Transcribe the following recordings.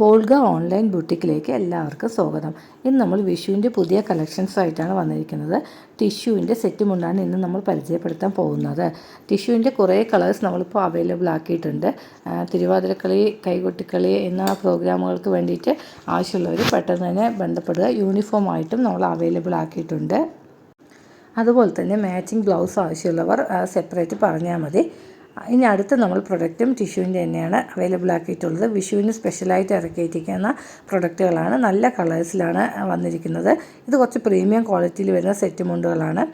Volga online ബുട്ടിക്കിലേക്ക് എല്ലാവർക്കും സ്വാഗതം. ഇന്ന് നമ്മൾ വിഷുവിന്റെ പുതിയ കളക്ഷൻസ് ആയിട്ടാണ് വന്നിരിക്കുന്നത്. ടിഷ്യൂവിന്റെ സെറ്റ് മുണ്ടാണ് ഇന്ന് നമ്മൾ പരിചയപ്പെടുത്താൻ പോകുന്നത്. ടിഷ്യൂവിന്റെ കുറേ കളേഴ്സ് നമ്മളിപ്പോൾ അവൈലബിൾ ആക്കിയിട്ടുണ്ട്. തിരുവാതിരക്കളി കൈകൊട്ടിക്കളി എന്ന പ്രോഗ്രാമുകൾക്ക് വേണ്ടിയിട്ട് ആവശ്യമുള്ളവർ പെട്ടെന്ന് തന്നെ ബന്ധപ്പെടുക. യൂണിഫോം ആയിട്ടും നമ്മൾ അവൈലബിൾ ആക്കിയിട്ടുണ്ട്. അതുപോലെ തന്നെ മാച്ചിങ് ബ്ലൗസ് ആവശ്യമുള്ളവർ സെപ്പറേറ്റ് പറഞ്ഞാൽ മതി. ഇനി അടുത്ത നമ്മൾ പ്രൊഡക്റ്റും ടിഷ്യൂവിന്റെ തന്നെയാണ് അവൈലബിൾ ആക്കിയിട്ടുള്ളത്. വിഷുവിന് സ്പെഷ്യലായിട്ട് ഇറക്കിയിരിക്കുന്ന പ്രൊഡക്റ്റുകളാണ്. നല്ല കളേഴ്സിലാണ് വന്നിരിക്കുന്നത്. ഇത് കുറച്ച് പ്രീമിയം ക്വാളിറ്റിയിൽ വരുന്ന സെറ്റ് മുണ്ടുകളാണ്.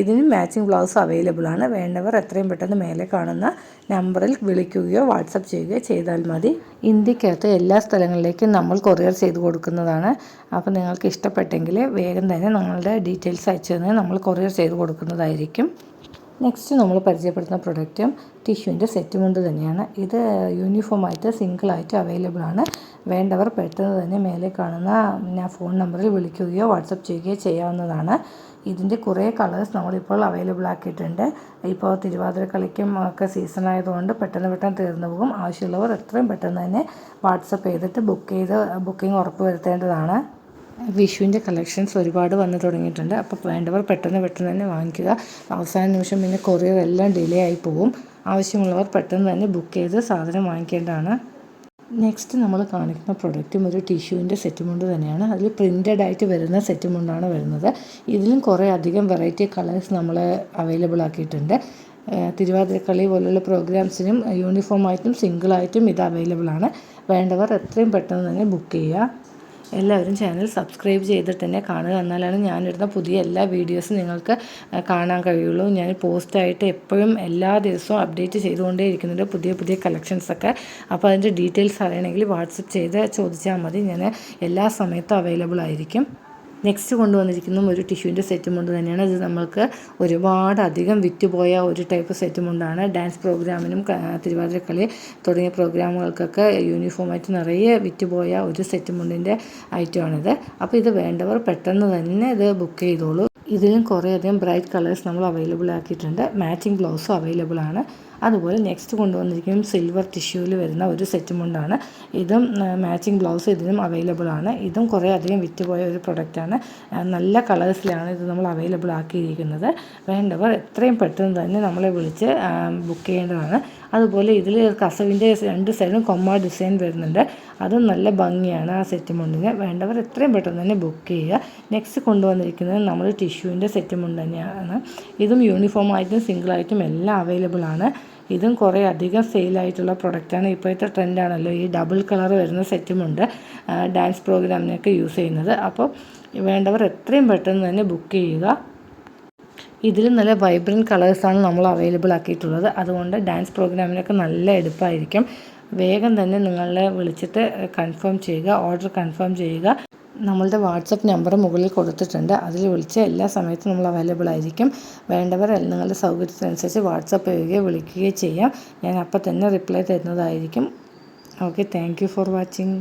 ഇതിനും മാച്ചിങ് ബ്ലൗസ് അവൈലബിൾ ആണ്. വേണ്ടവർ എത്രയും പെട്ടെന്ന് മേലെ കാണുന്ന നമ്പറിൽ വിളിക്കുകയോ വാട്സപ്പ് ചെയ്യുകയോ ചെയ്താൽ മതി. ഇന്ത്യക്കകത്ത് എല്ലാ സ്ഥലങ്ങളിലേക്കും നമ്മൾ കൊറിയർ ചെയ്ത് കൊടുക്കുന്നതാണ്. അപ്പോൾ നിങ്ങൾക്ക് ഇഷ്ടപ്പെട്ടെങ്കിൽ വേഗം തന്നെ നിങ്ങളുടെ ഡീറ്റെയിൽസ് അയച്ചു തന്നെ നമ്മൾ കൊറിയർ ചെയ്ത് കൊടുക്കുന്നതായിരിക്കും. നെക്സ്റ്റ് നമ്മൾ പരിചയപ്പെടുത്തുന്ന പ്രൊഡക്റ്റും ടിഷ്യൂവിന്റെ സെറ്റ് കൊണ്ട് തന്നെയാണ്. ഇത് യൂണിഫോമായിട്ട് സിംഗിളായിട്ട് അവൈലബിൾ ആണ്. വേണ്ടവർ പെട്ടെന്ന് തന്നെ മേലെ കാണുന്ന ഞാൻ ഫോൺ നമ്പറിൽ വിളിക്കുകയോ വാട്സപ്പ് ചെയ്യുകയോ ചെയ്യാവുന്നതാണ്. ഇതിന്റെ കുറേ കളേഴ്സ് നമ്മളിപ്പോൾ അവൈലബിൾ ആക്കിയിട്ടുണ്ട്. ഇപ്പോൾ തിരുവാതിര കളിക്കും ഒക്കെ സീസൺ ആയതുകൊണ്ട് പെട്ടെന്ന് പെട്ടെന്ന് തീർന്നു പോകും. ആവശ്യമുള്ളവർ എത്രയും പെട്ടെന്ന് തന്നെ വാട്സപ്പ് ചെയ്തിട്ട് ബുക്ക് ചെയ്ത് ബുക്കിംഗ് ഉറപ്പ് വരുത്തേണ്ടതാണ്. വിഷുവിന്റെ കളക്ഷൻസ് ഒരുപാട് വന്നു തുടങ്ങിയിട്ടുണ്ട്. അപ്പോൾ വേണ്ടവർ പെട്ടെന്ന് പെട്ടെന്ന് തന്നെ വാങ്ങിക്കുക. അവസാന നിമിഷം പിന്നെ കൊറിയർ എല്ലാം ഡിലേ ആയി പോകും ആവശ്യമുള്ളവർ പെട്ടെന്ന് തന്നെ ബുക്ക് ചെയ്ത് സാധനം വാങ്ങിക്കേണ്ടതാണ്. നെക്സ്റ്റ് നമ്മൾ കാണിക്കുന്ന പ്രൊഡക്റ്റും ഒരു ടിഷ്യൂവിന്റെ സെറ്റ് മുണ്ട് തന്നെയാണ്. അതിൽ പ്രിന്റഡ് ആയിട്ട് വരുന്ന സെറ്റ് മുണ്ടാണ് വരുന്നത്. ഇതിലും കുറേ അധികം വെറൈറ്റി കളേഴ്സ് നമ്മൾ അവൈലബിൾ ആക്കിയിട്ടുണ്ട്. തിരുവാതിരക്കളി പോലുള്ള പ്രോഗ്രാംസിനും യൂണിഫോമായിട്ടും സിംഗിളായിട്ടും ഇത് അവൈലബിൾ ആണ്. വേണ്ടവർ എത്രയും പെട്ടെന്ന് തന്നെ ബുക്ക് ചെയ്യുക. എല്ലാവരും ചാനൽ സബ്സ്ക്രൈബ് ചെയ്തിട്ട് തന്നെ കാണുക എന്നാലാണ് ഞാനിടുന്ന പുതിയ എല്ലാ വീഡിയോസും നിങ്ങൾക്ക് കാണാൻ കഴിയുള്ളൂ. ഞാൻ പോസ്റ്റായിട്ട് എപ്പോഴും എല്ലാ ദിവസവും അപ്ഡേറ്റ് ചെയ്തുകൊണ്ടേ ഇരിക്കുന്നുണ്ട് പുതിയ പുതിയ കളക്ഷൻസൊക്കെ അപ്പോൾ അതിന്റെ ഡീറ്റെയിൽസ് അറിയണമെങ്കിൽ വാട്സപ്പ് ചെയ്ത് ചോദിച്ചാൽ മതി. ഞാൻ എല്ലാ സമയത്തും അവൈലബിൾ ആയിരിക്കും. നെക്സ്റ്റ് കൊണ്ടുവന്നിരിക്കുന്നതും ഒരു ടിഷ്യൂവിന്റെ സെറ്റ് മുണ്ട് തന്നെയാണ്. ഇത് നമ്മൾക്ക് ഒരുപാട് അധികം വിറ്റുപോയ ഒരു ടൈപ്പ് സെറ്റ് മുണ്ടാണ് ഡാൻസ് പ്രോഗ്രാമിനും തിരുവാതിരക്കളി തുടങ്ങിയ പ്രോഗ്രാമുകൾക്കൊക്കെ യൂണിഫോമായിട്ട് നിറയെ വിറ്റുപോയ ഒരു സെറ്റ് മുണ്ടിന്റെ ഐറ്റമാണിത്. അപ്പോൾ ഇത് വേണ്ടവർ പെട്ടെന്ന് തന്നെ ഇത് ബുക്ക് ചെയ്തോളൂ. ഇതിലും കുറേയധികം ബ്രൈറ്റ് കളേഴ്സ് നമ്മൾ അവൈലബിൾ ആക്കിയിട്ടുണ്ട്. മാച്ചിങ് ബ്ലൗസും അവൈലബിൾ ആണ്. അതുപോലെ നെക്സ്റ്റ് കൊണ്ടുവന്നിരിക്കുന്ന സിൽവർ ടിഷ്യൂവിൽ വരുന്ന ഒരു സെറ്റ് മുണ്ടാണ് ഇതും മാച്ചിങ് ബ്ലൗസ് ഇതിനും അവൈലബിൾ ആണ്. ഇതും കുറേ അധികം വിറ്റുപോയ ഒരു പ്രൊഡക്റ്റാണ് നല്ല കളേഴ്സിലാണ് ഇത് നമ്മൾ അവൈലബിൾ ആക്കിയിരിക്കുന്നത്. വേണ്ടവർ എത്രയും പെട്ടെന്ന് തന്നെ നമ്മളെ വിളിച്ച് ബുക്ക് ചെയ്യേണ്ടതാണ്. അതുപോലെ ഇതിൽ കസവിന്റെ രണ്ട് സൈഡും കൊമ്മ ഡിസൈൻ വരുന്നുണ്ട്. അതും നല്ല ഭംഗിയാണ് ആ സെറ്റ് മുണ്ടിന്. വേണ്ടവർ എത്രയും പെട്ടെന്ന് തന്നെ ബുക്ക് ചെയ്യുക. നെക്സ്റ്റ് കൊണ്ടുവന്നിരിക്കുന്നത് നമ്മൾ ടിഷ്യൂവിന്റെ സെറ്റ് മുണ്ട് തന്നെയാണ്. ഇതും യൂണിഫോമായിട്ടും സിംഗിളായിട്ടും എല്ലാം അവൈലബിൾ ആണ്. ഇതും കുറേ അധികം സെയിലായിട്ടുള്ള പ്രൊഡക്റ്റാണ് ഇപ്പോഴത്തെ ട്രെൻഡാണല്ലോ ഈ ഡബിൾ കളർ വരുന്ന സെറ്റുമുണ്ട് ഡാൻസ് പ്രോഗ്രാമിനൊക്കെ യൂസ് ചെയ്യുന്നത്. അപ്പോൾ വേണ്ടവർ എത്രയും പെട്ടെന്ന് തന്നെ ബുക്ക് ചെയ്യുക. ഇതിലും നല്ല വൈബ്രന്റ് കളേഴ്സാണ് നമ്മൾ അവൈലബിൾ ആക്കിയിട്ടുള്ളത്. അതുകൊണ്ട് ഡാൻസ് പ്രോഗ്രാമിനൊക്കെ നല്ല എടുപ്പായിരിക്കും. വേഗം തന്നെ നിങ്ങളെ വിളിച്ചിട്ട് കൺഫേം ചെയ്യുക ഓർഡർ കൺഫേം ചെയ്യുക. നമ്മളുടെ വാട്സപ്പ് നമ്പർ മുകളിൽ കൊടുത്തിട്ടുണ്ട്. അതിൽ വിളിച്ച് എല്ലാ സമയത്തും നമ്മൾ അവൈലബിൾ ആയിരിക്കും. വേണ്ടവർ നിങ്ങളുടെ സൗകര്യത്തിനനുസരിച്ച് വാട്സപ്പ് ചെയ്യുകയോ വിളിക്കുകയോ ചെയ്യാം. ഞാൻ അപ്പോൾ തന്നെ റിപ്ലൈ തരുന്നതായിരിക്കും. Okay thank for watching